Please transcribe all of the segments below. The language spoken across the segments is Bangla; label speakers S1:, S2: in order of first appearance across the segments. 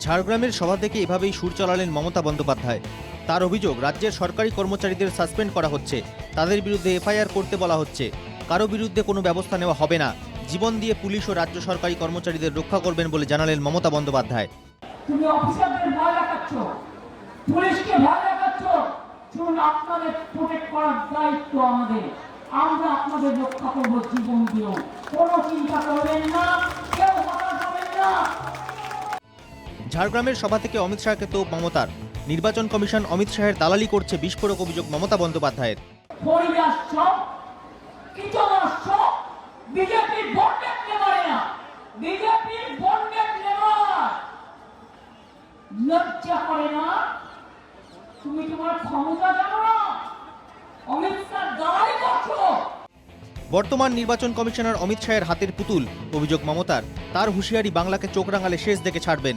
S1: ঝাড়গ্রামের সভা থেকে এভাবেই সুর চালালেন মমতা বন্দ্যোপাধ্যায়। তার অভিযোগ, রাজ্যের সরকারি কর্মচারীদের সাসপেন্ড করা হচ্ছে। তাদের বিরুদ্ধে এফআইআর করতে বলা হচ্ছে। কারও বিরুদ্ধে কোনো ব্যবস্থা নেওয়া হবে না। জীবন দিয়ে পুলিশ ও রাজ্য সরকারি কর্মচারীদের রক্ষা করবেন বলে জানালেন মমতা বন্দ্যোপাধ্যায়।
S2: তুমি অফিসারদের ভয় দেখাচ্ছ। পুলিশকে ভয় দেখাচ্ছ। শুনুন আপনাদের প্রোটেক্ট করার দায়িত্ব আমাদের। আমরা আপনাদের রক্ষা জীবন দিয়েও। কোনো চিন্তা করবেন না। কেউ হতাশ হবেন না।
S1: ঝাড়গ্রামের সভা থেকে অমিত শাহকে তো মমতার। নির্বাচন কমিশন অমিত শাহের দালালি করছে বিস্ফোরক অভিযোগ মমতা বন্দ্যোপাধ্যায়ের।
S2: পরিবেশ সব কীটনাশ সব বিজেপির বন্ডেড নেবারে না বিজেপির বন্ডেড নেবার। লজ্জা করে না? তুমি তোমার ক্ষমতা জানো না? অমিত শাহ দাঁড়াই করছ?
S1: বর্তমান নির্বাচন কমিশনার অমিত শাহের হাতের পুতুল অভিযোগ মমতার। তার হুঁশিয়ারি বাংলাকে চোখ রাঙালে শেষ দেখে ছাড়বেন।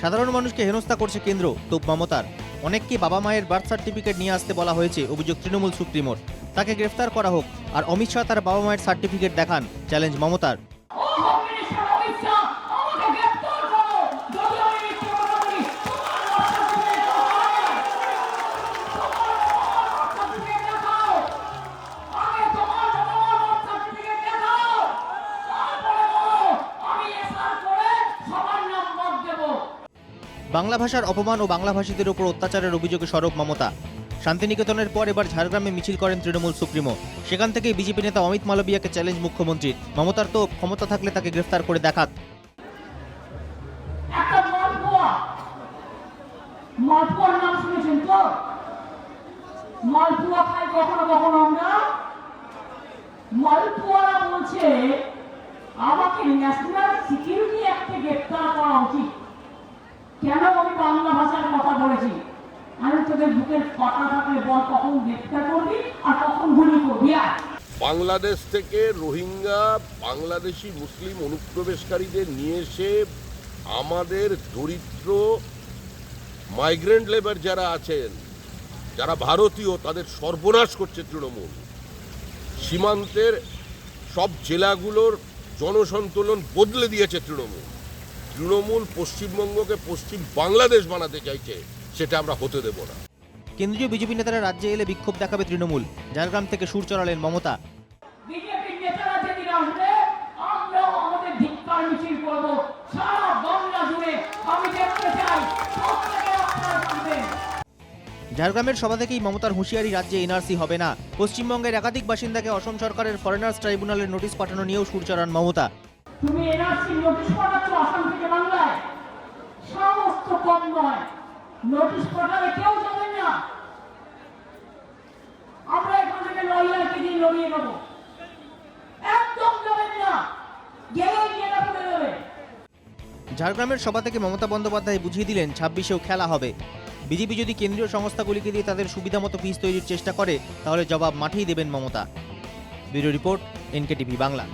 S1: সাধারণ মানুষকে হেনস্থা করছে কেন্দ্র, তোপ মমতার। অনেককে বাবা মায়ের বার্থ সার্টিফিকেট নিয়ে আসতে বলা হয়েছে, অভিযোগ তৃণমূল সুপ্রিমোর। তাকে গ্রেফতার করা হোক, আর অমিত শাহ তার বাবা মায়ের সার্টিফিকেট দেখান, চ্যালেঞ্জ মমতার।
S2: বাংলা
S1: ভাষার অপমান ও বাংলা ভাষীদের উপর অত্যাচারের অভিযোগে সরব মমতা। শান্তিনিকেতনের পর এবার ঝাড়গ্রামে মিছিল করেন তৃণমূল সুপ্রিমো। সেখান থেকেই বিজেপি নেতা অমিত মালবিয়াকে চ্যালেঞ্জ মুখ্যমন্ত্রীর। মমতার তো ক্ষমতা থাকলে তাকে গ্রেফতার করে দেখাক
S2: আমাকে ন্যাশনাল সিকিউরিটি অ্যাক্টে করা উচিত। কেন আমি বাংলা ভাষার কথা বলেছি? আমি তোদের বুকের কথা থাকলে বল কখন গ্রেপ্তার করবি আর কখন গুলি করবি? আর
S3: বাংলাদেশ থেকে রোহিঙ্গা, বাংলাদেশি, মুসলিম অনুপ্রবেশকারীদের নিয়ে এসে আমাদের দরিদ্র মাইগ্রেন্ট লেবার যারা আছেন, যারা ভারতীয়, তাদের সর্বনাশ করছে তৃণমূল। সীমান্তের সব জেলাগুলোর জনসন্তুলন বদলে দিয়েছে তৃণমূল। তৃণমূল পশ্চিমবঙ্গকে পশ্চিম বাংলাদেশ বানাতে চাইছে সেটা আমরা হতে দেব না।
S1: কেন্দ্রীয় বিজেপি নেতারা রাজ্যে এলে বিক্ষোভ দেখাবে তৃণমূল। ঝাড়গ্রাম থেকে সুর চড়ালেন মমতা। ঝাড়গ্রামের সভা থেকেই মমতার হুঁশিয়ারি রাজ্যে এনআরসি হবে না। পশ্চিমবঙ্গের একাধিক বাসিন্দাকে অসম সরকারের ফরেনার্স ট্রাইব্যুনালের নোটিশ পাঠানো নিয়েও সুর চড়ান মমতা।
S2: তুমি এনআরসি নোটিশ পাঠাচ্ছ আসাম থেকে বাংলায়। সমস্ত কম নয়। নোটিশ পাঠালে কেউ যাবেন না। আমরা এখান থেকে লয়ারকে দিয়ে লড়িয়ে নেব। একদম যাবেন না। গেলেই গেলে পড়ে যাবে।
S1: ঝাড়গ্রামের সভা থেকে মমতা বন্দ্যোপাধ্যায় বুঝিয়ে দিলেন ছাব্বিশেও খেলা হবে। বিজেপি যদি কেন্দ্রীয় সংস্থাগুলিকে দিয়ে তাদের সুবিধা মতো পিস তৈরির চেষ্টা করে, তাহলে জবাব মাঠেই দেবেন Mamata. Bureau report, NKTV Bangla.